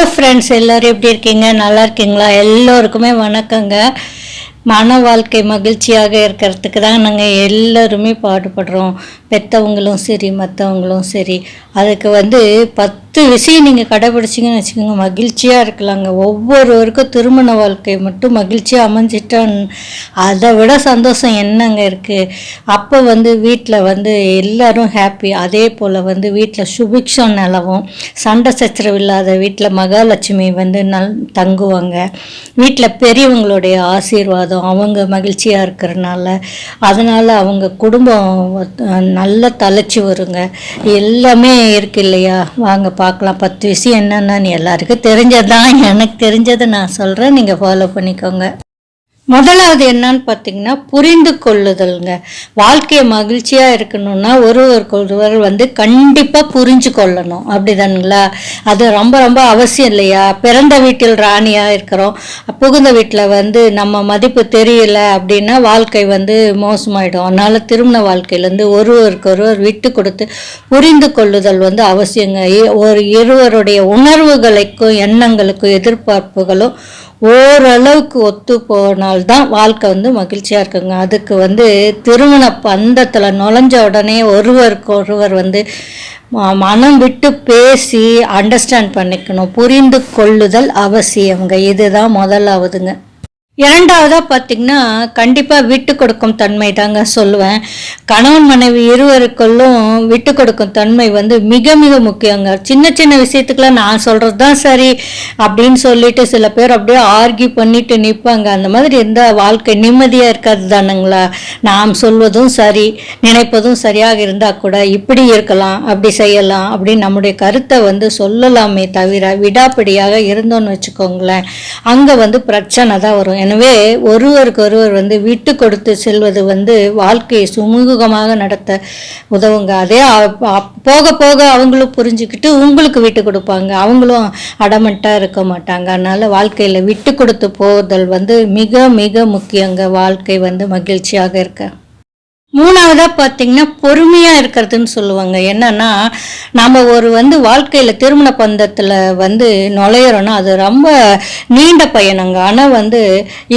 Hello friends எல்லோரும் எப்படி இருக்கீங்க? நல்லா இருக்கீங்களா? எல்லோருக்குமே வணக்கங்க. மன வாழ்க்கை மகிழ்ச்சியாக இருக்கிறதுக்கு தான் நாங்கள் எல்லோருமே பாடுபடுறோம். பெற்றவங்களும் சரி மற்றவங்களும் சரி. அதுக்கு வந்து பத்து விஷயம் நீங்கள் கடைபிடிச்சிங்கன்னு வச்சுக்கோங்க மகிழ்ச்சியாக இருக்கலாங்க. ஒவ்வொருவருக்கும் திருமண வாழ்க்கை மட்டும் மகிழ்ச்சியாக அமைஞ்சிட்டான் அதை விட சந்தோஷம் என்னங்க இருக்குது அப்போ வந்து வீட்டில் வந்து எல்லோரும் ஹாப்பி அதே போல் வந்து வீட்டில் சுபிக்ஷம் நிலவும். சண்டை சச்சரவு இல்லாத வீட்டில் மகாலட்சுமி வந்து நல் தங்குவாங்க. வீட்டில் பெரியவங்களுடைய ஆசீர்வாதம் அவங்க மகிழ்ச்சியாக இருக்கிறனால. அதனால் அவங்க குடும்பம் நல்ல நல்லா தலைச்சி வருங்க. எல்லாமே இருக்கு இல்லையா? வாங்க பார்க்கலாம். பத்து விஷயம் என்னென்னு எல்லாருக்கும் தெரிஞ்சதான் எனக்கு தெரிஞ்சதை நான் சொல்கிறேன் நீங்கள் ஃபாலோ பண்ணிக்கோங்க. முதலாவது என்னன்னு பார்த்தீங்கன்னா புரிந்து கொள்ளுதல்ங்க. வாழ்க்கையை மகிழ்ச்சியாக இருக்கணும்னா ஒருவருக்கு ஒருவர் வந்து கண்டிப்பாக புரிஞ்சு கொள்ளணும். அப்படிதானுங்களா? அது ரொம்ப ரொம்ப அவசியம் இல்லையா? பிறந்த வீட்டில் ராணியாக இருக்கிறோம். புகுந்த வீட்டில் வந்து நம்ம மதிப்பு தெரியல அப்படின்னா வாழ்க்கை வந்து மோசமாயிடும். அதனால் திருமண வாழ்க்கையிலேருந்து ஒருவருக்கு ஒருவர் விட்டு கொடுத்து புரிந்து கொள்ளுதல் வந்து அவசியங்க. ஒரு இருவருடைய உணர்வுகளுக்கும் எண்ணங்களுக்கும் எதிர்பார்ப்புகளும் ஓரளவுக்கு ஒத்து போனால்தான் வாழ்க்கை வந்து மகிழ்ச்சியாக இருக்குங்க. அதுக்கு வந்து திருமண பந்தத்தில் நுழைஞ்ச உடனே ஒருவருக்கு ஒருவர் வந்து ம- மனம் விட்டு பேசி அண்டர்ஸ்டாண்ட் பண்ணிக்கணும். புரிந்து கொள்ளுதல் அவசியங்க இதுதான் முதலாவதுங்க. இரண்டாவதாக பார்த்தீங்கன்னா கண்டிப்பாக விட்டு கொடுக்கும் தன்மை தாங்க சொல்லுவேன். கணவன் மனைவி இருவருக்குள்ளும் விட்டு கொடுக்கும் தன்மை வந்து மிக மிக முக்கியங்க. சின்ன சின்ன விஷயத்துக்குலாம் நான் சொல்கிறது தான் சரி அப்படின்னு சொல்லிட்டு சில பேர் அப்படியே ஆர்கியூ பண்ணிட்டு நிற்பாங்க அந்த மாதிரி இருந்தால் வாழ்க்கை நிம்மதியாக இருக்காது தானுங்களா? நாம் சொல்வதும் சரி நினைப்பதும் சரியாக இருந்தால் கூட இப்படி இருக்கலாம் அப்படி செய்யலாம் அப்படின்னு நம்முடைய கருத்தை வந்து சொல்லலாமே தவிர விடாப்படியாக இருந்தோன்னு வச்சுக்கோங்களேன். அங்கே வந்து பிரச்சனை தான் வரும். எனவே ஒருவருக்கு ஒருவர் வந்து விட்டு கொடுத்து செல்வது வந்து வாழ்க்கையை சுமூகமாக நடத்த உதவுங்க. அதே போக போக அவங்களும் புரிஞ்சுக்கிட்டு உங்களுக்கு விட்டு கொடுப்பாங்க. அவங்களும் அடமெண்ட்டாக இருக்க மாட்டாங்க. அதனால் வாழ்க்கையில் விட்டு கொடுத்து போதல் வந்து மிக மிக முக்கியங்க. வாழ்க்கை வந்து மகிழ்ச்சியாக இருக்க. மூணாவதாக பார்த்தீங்கன்னா பொறுமையாக இருக்கிறதுன்னு சொல்லுவாங்க. என்னன்னா நம்ம ஒரு வந்து வாழ்க்கையில் திருமண பந்தத்தில் வந்து நுழையிறோன்னா அது ரொம்ப நீண்ட பயணங்க. ஆனால் வந்து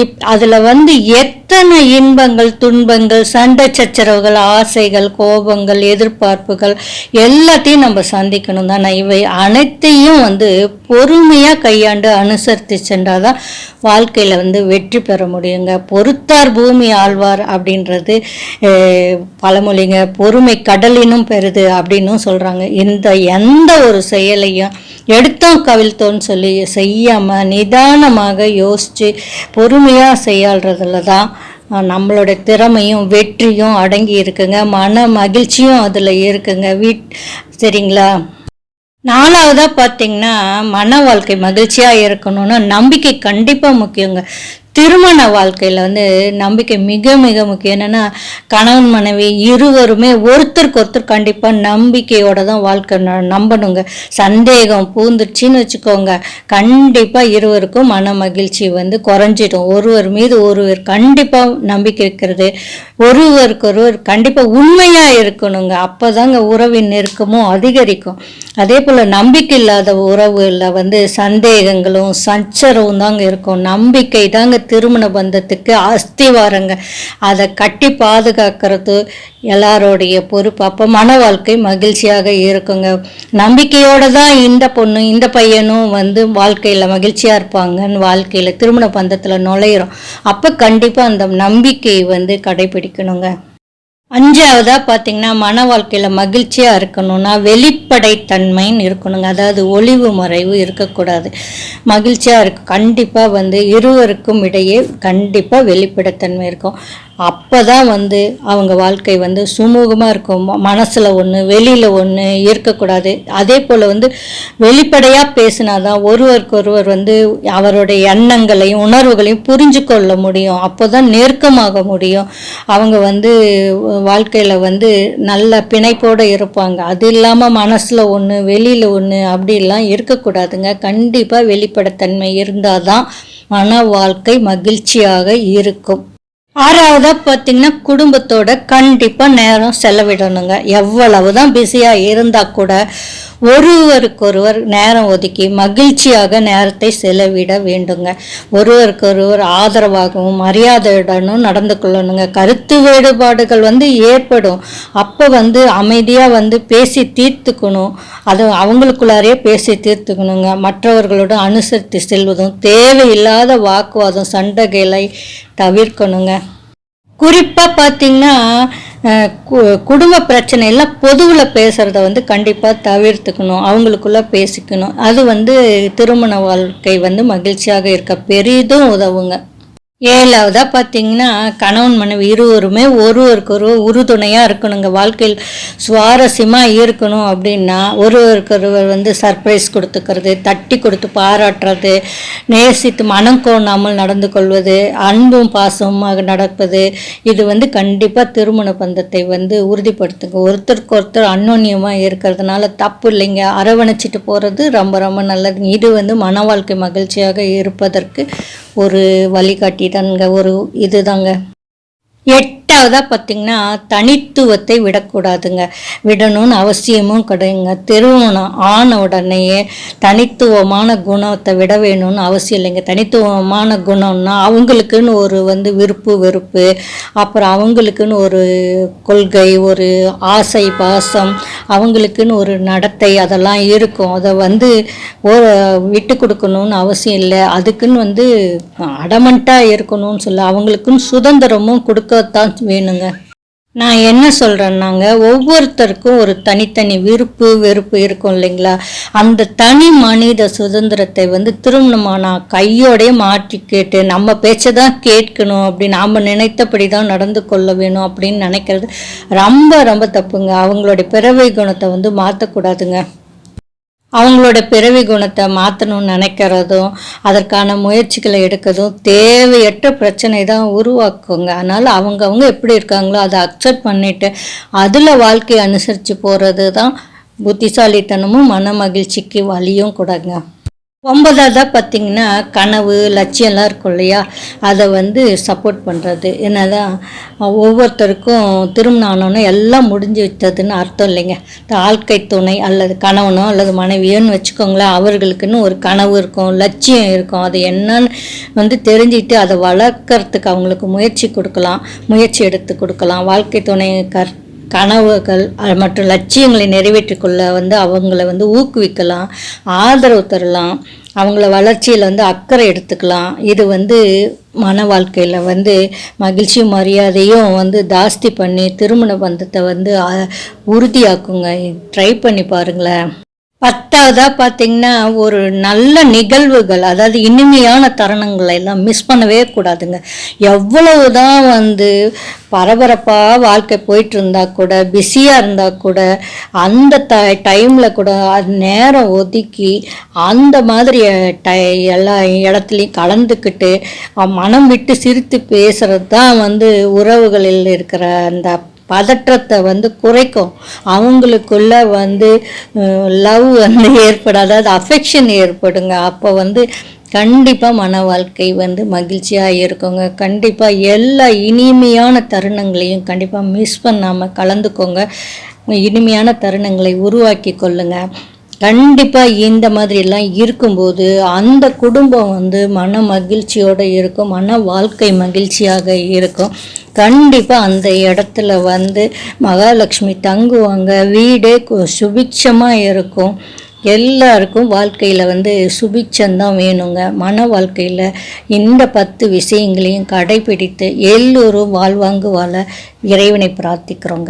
இப் அதில் வந்து எத்தனை இன்பங்கள் துன்பங்கள் சண்டை சச்சரவுகள் ஆசைகள் கோபங்கள் எதிர்பார்ப்புகள் எல்லாத்தையும் நம்ம சந்திக்கணும் தானே. இவை அனைத்தையும் வந்து பொறுமையாக கையாண்டு அனுசரித்து சென்றால் தான் வாழ்க்கையில் வந்து வெற்றி பெற முடியுங்க. பொறுத்தார் பூமி ஆழ்வார் அப்படின்றது பழமொழிங்க பொறுமை கடலினும் பெறுது அப்படின்னும் சொல்கிறாங்க இந்த எந்த ஒரு செயலையும் எடுத்தோம் கவிழ்த்தோன்னு சொல்லி செய்யாமல் நிதானமாக யோசித்து பொறுமையாக செய்யாடுறதுல தான் நம்மளோட திறமையும் வெற்றியும் அடங்கி இருக்குங்க. மன மகிழ்ச்சியும் அதில் இருக்குங்க. வீட் சரிங்களா? நாலாவதாக பார்த்தீங்கன்னா மன வாழ்க்கை மகிழ்ச்சியாக இருக்கணும்னா நம்பிக்கை கண்டிப்பாக முக்கியங்க. திருமண வாழ்க்கையில் வந்து நம்பிக்கை மிக மிக முக்கியம். என்னென்னா கணவன் மனைவி இருவருமே ஒருத்தருக்கு ஒருத்தர் கண்டிப்பாக நம்பிக்கையோட தான் வாழ்க்கை ந- நம்பணுங்க. சந்தேகம் பூந்துருச்சின்னு வச்சுக்கோங்க. கண்டிப்பாக இருவருக்கும் மன மகிழ்ச்சி வந்து குறைஞ்சிடும். ஒருவர் மீது ஒருவர் கண்டிப்பாக நம்பிக்கை இருக்கிறது. ஒருவருக்கு ஒருவர் கண்டிப்பாக உண்மையாக இருக்கணுங்க. அப்போ தாங்க உறவின் நெருக்கமும் அதிகரிக்கும். அதே போல் நம்பிக்கை இல்லாத உறவுகளில் வந்து சந்தேகங்களும் சச்சரவும் தாங்க இருக்கும். நம்பிக்கை தாங்க திருமண பந்தத்துக்கு அஸ்திவாரங்க அதை கட்டி பாதுகாக்கிறது எல்லாரோடைய பொறுப்பு. அப்போ மன வாழ்க்கை மகிழ்ச்சியாக இருக்குங்க. நம்பிக்கையோடு தான் இந்த பொண்ணு இந்த பையனும் வந்து வாழ்க்கையில் மகிழ்ச்சியாக இருப்பாங்கன்னு வாழ்க்கையில் திருமண பந்தத்தில் நுழையிறோம். அப்போ கண்டிப்பாக அந்த நம்பிக்கையை வந்து கடைபிடிக்கணுங்க. அஞ்சாவதா பார்த்தீங்கன்னா மன வாழ்க்கையில் மகிழ்ச்சியாக இருக்கணும்னா வெளிப்படைத்தன்மைன்னு இருக்கணுங்க. அதாவது ஒளிவு மறைவு இருக்கக்கூடாது. மகிழ்ச்சியாக இருக்கும் கண்டிப்பாக வந்து இருவருக்கும் இடையே கண்டிப்பாக வெளிப்படைத்தன்மை இருக்கும். அப்போ தான் வந்து அவங்க வாழ்க்கை வந்து சுமூகமாக இருக்கும். மனசில் ஒன்று வெளியில் ஒன்று இருக்கக்கூடாது. அதே போல் வந்து வெளிப்படையாக பேசினா தான் ஒருவருக்கு ஒருவர் வந்து அவருடைய எண்ணங்களையும் உணர்வுகளையும் புரிஞ்சு கொள்ள முடியும். அப்போ தான் நெருக்கமாக முடியும். அவங்க வந்து வாழ்க்கையில் வந்து நல்ல பிணைப்போடு இருப்பாங்க. அது இல்லாமல் மனசில் ஒன்று வெளியில் ஒன்று அப்படிலாம் இருக்கக்கூடாதுங்க. கண்டிப்பாக வெளிப்படைத்தன்மை இருந்தால் தான் மன வாழ்க்கை மகிழ்ச்சியாக இருக்கும். ஆறாவதா பார்த்தீங்கன்னா குடும்பத்தோட கண்டிப்பாக நேரம் செலவிடணுங்க. எவ்வளவு தான் பிஸியாக இருந்தால் கூட ஒருவருக்கொருவர் நேரம் ஒதுக்கி மகிழ்ச்சியாக நேரத்தை செலவிட வேண்டுங்க. ஒருவருக்கொருவர் ஆதரவாகவும் மரியாதையுடனும் நடந்து கொள்ளணுங்க. கருத்து வேறுபாடுகள் வந்து ஏற்படும். அப்போ வந்து அமைதியாக வந்து பேசி தீர்த்துக்கணும். அது அவங்களுக்குள்ளாரே பேசி தீர்த்துக்கணுங்க. மற்றவர்களோட அனுசரித்து செல்வதும் தேவையில்லாத வாக்குவாதம் சண்டைகளை தவிர்க்கணுங்க. குறிப்பாக பார்த்திங்கன்னா குடும்ப பிரச்சனை பொதுவில் பேசுகிறத வந்து கண்டிப்பாக தவிர்த்துக்கணும். அவங்களுக்குள்ள பேசிக்கணும். அது வந்து திருமண வாழ்க்கை வந்து மகிழ்ச்சியாக இருக்க பெரிதும் உதவுங்க. ஏழாவதாக பார்த்தீங்கன்னா கணவன் மனைவி இருவருமே ஒருவருக்கொருவர் உறுதுணையாக இருக்கணுங்க. வாழ்க்கையில் சுவாரஸ்யமாக இருக்கணும் அப்படின்னா ஒருவருக்கொருவர் வந்து சர்ப்ரைஸ் கொடுத்துக்கிறது தட்டி கொடுத்து பாராட்டுறது நேசித்து மனம் கோணாமல் நடந்து கொள்வது அன்பும் பாசமாக நடப்பது இது வந்து கண்டிப்பாக திருமண பந்தத்தை வந்து உறுதிப்படுத்துங்க. ஒருத்தருக்கு ஒருத்தர் அன்னோன்யமாக இருக்கிறதுனால தப்பு இல்லைங்க. அரவணைச்சிட்டு போகிறது ரொம்ப ரொம்ப நல்லதுங்க. இது வந்து மன வாழ்க்கை மகிழ்ச்சியாக இருப்பதற்கு ஒரு வழிகாட்டி தாங்க ஒரு இதுதாங்க. எட்டாவதாக பார்த்தீங்கன்னா தனித்துவத்தை விடக்கூடாதுங்க. விடணும்னு அவசியமும் கிடையாதுங்க. திருமணம் ஆன உடனேயே தனித்துவமான குணத்தை விட வேணும்னு அவசியம் இல்லைங்க. தனித்துவமான குணம்னா அவங்களுக்குன்னு ஒரு வந்து விருப்பு வெறுப்பு. அப்புறம் அவங்களுக்குன்னு ஒரு கொள்கை ஒரு ஆசை பாசம் அவங்களுக்குன்னு ஒரு நடத்தை அதெல்லாம் இருக்கும். அதை வந்து ஓ விட்டு கொடுக்கணும்னு அவசியம் இல்லை. அதுக்குன்னு வந்து அடமண்ட்டாக இருக்கணும்னு சொல்ல அவங்களுக்குன்னு சுதந்திரமும் கொடுக்கத்தான் வேணுங்க. நான் என்ன சொல்கிறேன்னாங்க ஒவ்வொருத்தருக்கும் ஒரு தனித்தனி விருப்பு வெறுப்பு இருக்கும் இல்லைங்களா? அந்த தனி மனித சுதந்திரத்தை வந்து திருமணமான கையோடயே மாற்றி கேட்டு நம்ம பேச்சை தான் கேட்கணும் அப்படி நாம் நினைத்தபடி தான் நடந்து கொள்ள வேணும் அப்படின்னு நினைக்கிறது ரொம்ப ரொம்ப தப்புங்க. அவங்களுடைய பிறவை குணத்தை வந்து மாற்றக்கூடாதுங்க அவங்களோட பிறவி குணத்தை மாற்றணும்னு நினைக்கிறதும் அதற்கான முயற்சிகளை எடுக்கிறதும் தேவையற்ற பிரச்சனை தான் உருவாக்குங்க. அதனால் அவங்கவுங்க எப்படி இருக்காங்களோ அதை அக்செப்ட் பண்ணிட்டு அதில் வாழ்க்கையை அனுசரித்து போகிறது தான் புத்திசாலித்தனமும் மன மகிழ்ச்சிக்கு வழியும் கூடங்க. ஒன்பதாவதாக பார்த்திங்கன்னா கனவு லட்சியம்லாம் இருக்கும் இல்லையா? அதை வந்து சப்போர்ட் பண்ணுறது என்னதான் ஒவ்வொருத்தருக்கும் திருமணம் ஆனோன்னு எல்லாம் முடிஞ்சு விட்டதுன்னு அர்த்தம் இல்லைங்க. வாழ்க்கை துணை அல்லது கணவனோ அல்லது மனைவியோன்னு வச்சுக்கோங்களேன் அவர்களுக்குன்னு ஒரு கனவு இருக்கும் லட்சியம் இருக்கும். அது என்னன்னு வந்து தெரிஞ்சுக்கிட்டு அதை வளர்க்குறதுக்கு அவங்களுக்கு முயற்சி கொடுக்கலாம் முயற்சி எடுத்து கொடுக்கலாம். வாழ்க்கை துணை கற் கனவுகள் மற்றும் லட்சியங்களை நிறைவேற்றிக்கொள்ள வந்து அவங்கள வந்து ஊக்குவிக்கலாம் ஆதரவு தரலாம் அவங்கள வளர்ச்சியில் வந்து அக்கறை எடுத்துக்கலாம். இது வந்து மன வாழ்க்கையில் வந்து மகிழ்ச்சியும் மரியாதையும் வந்து ஜாஸ்தி பண்ணி திருமண பந்தத்தை வந்து உறுதியாக்குங்க. ட்ரை பண்ணி பாருங்களேன். பத்தாவதா பார்த்தீங்கன்னா ஒரு நல்ல நிகழ்வுகள் அதாவது இனிமையான தருணங்களை எல்லாம் மிஸ் பண்ணவே கூடாதுங்க. எவ்வளவு தான் வந்து பரபரப்பாக வாழ்க்கை போயிட்டு இருந்தால் கூட பிஸியாக இருந்தால் கூட அந்த த டைமில் கூட அது நேரம் ஒதுக்கி அந்த மாதிரி டை எல்லா இடத்துலையும் கலந்துக்கிட்டு மனம் விட்டு சிரித்து பேசுகிறது தான் வந்து உறவுகளில் இருக்கிற அந்த பதற்றத்தை வந்து குறைக்கும். அவங்களுக்குள்ள வந்து லவ் வந்து ஏற்படும் அதாவது அஃபெக்ஷன் ஏற்படுங்க. அப்போ வந்து கண்டிப்பாக மன வாழ்க்கை வந்து மகிழ்ச்சியாக இருக்குங்க. கண்டிப்பாக எல்லா இனிமையான தருணங்களையும் கண்டிப்பாக மிஸ் பண்ணாமல் கலந்துக்கோங்க. இனிமையான தருணங்களை உருவாக்கி கொள்ளுங்கள் கண்டிப்பாக இந்த மாதிரிலாம் இருக்கும்போது அந்த குடும்பம் வந்து மன மகிழ்ச்சியோடு இருக்கும் மன வாழ்க்கை மகிழ்ச்சியாக இருக்கும். கண்டிப்பாக அந்த இடத்துல வந்து மகாலட்சுமி தங்குவாங்க வீடே கு- சுபிட்சமாக இருக்கும். எல்லாருக்கும் வாழ்க்கையில் வந்து சுபிச்சந்தான் வேணுங்க. மன வாழ்க்கையில் இந்த பத்து விஷயங்களையும் கடைபிடித்து எல்லோரும் வாழ்வாங்கு வாழ இறைவனை பிரார்த்திக்கிறோங்க.